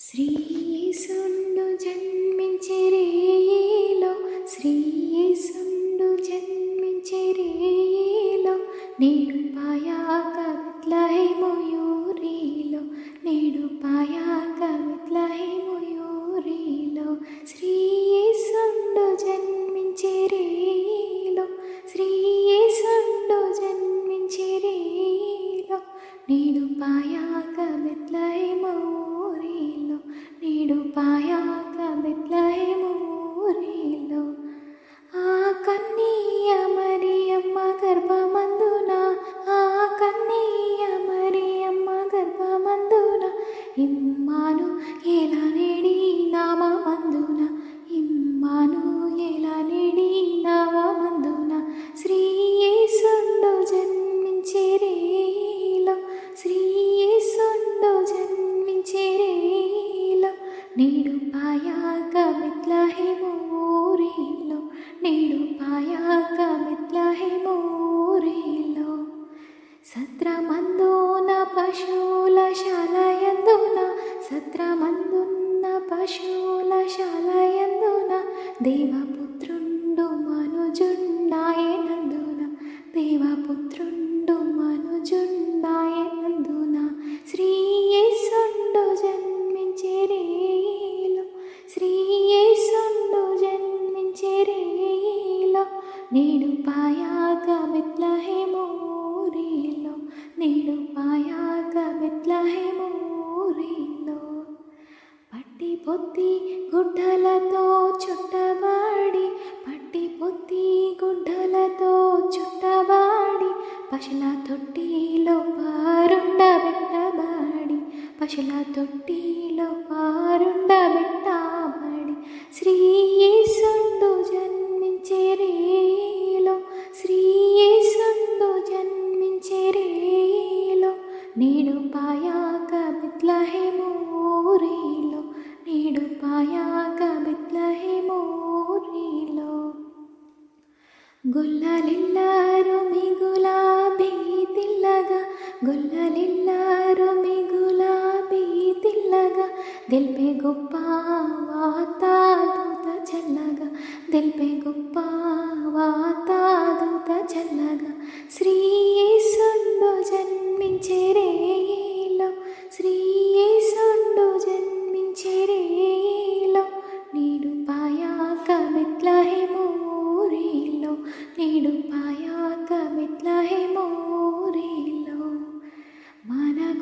శ్రీసుండు జన్మించిరేలో శ్రీసుండు జన్మించిరేలో నేడు పాయా కవిత్లై విత్లహేమయూరిలో నేడు పాయా కవిత్లై విత్లహేమయూరిలో శ్రీసుండు జన్మించిరేలో శ్రీసుండు జన్మించిరేలో నేడు పాయా కవిత్లై నేడు పాయాక బెత్లహేమూరిలో సత్రమందున పశువుల శాలయందున సత్రమందున్న పశువుల శాలయందున దేవపుత్రుండు మనుజుండాయనందున దేవపుత్రుడు నేడు పాయాక బెత్లహేమూరిలో నేడు పాయాక బెత్లహేమూరిలో పట్టి పొత్తి గుడ్డలతో చుట్టబాడి పట్టి పొత్తి గుడ్డలతో చుట్టబాడి పశుల తొట్టిలో పారుండబెట్టబాడి పశుల తొట్టిలో పా నేడు పాయాక బెత్లహేమూరిలో నేడు పాయాక బెత్లహేమూరిలో గుల్లలిల్లారు మిగులాబీ తిల్లగా గుల్లలిల్లారు మిగులాబీ తిల్లగా దిల్పే గొప్ప వాతాదూత చల్లగా దిల్పే గొప్ప వాతాదూత చల్ల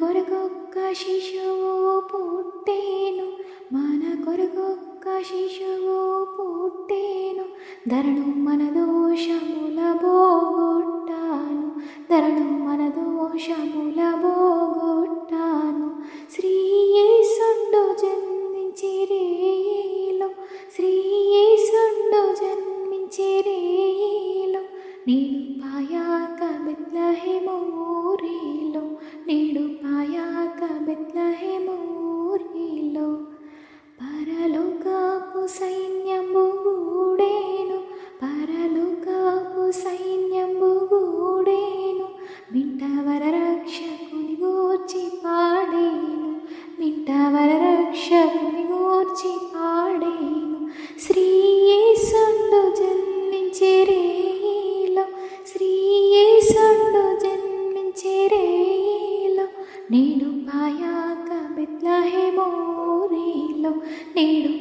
కొరకొక్క శిశువు పుట్టేను. మన కొరకొక్క శిశువు పుట్టేను. ధరణు మన దోషముల బోగొట్టాను ధరణు మన దోషముల బోగొట్టాను శ్రీ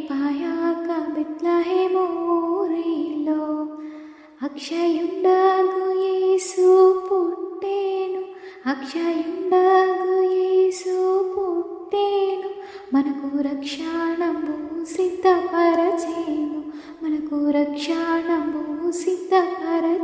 పాయాక బెత్లహేమూరిలో అక్షయుండగు యేసు పుట్టేను అక్షయుండగు యేసు పుట్టేను. మనకు రక్షణము సిద్ధపరచేను మనకు రక్షణము సిద్ధపరచేను.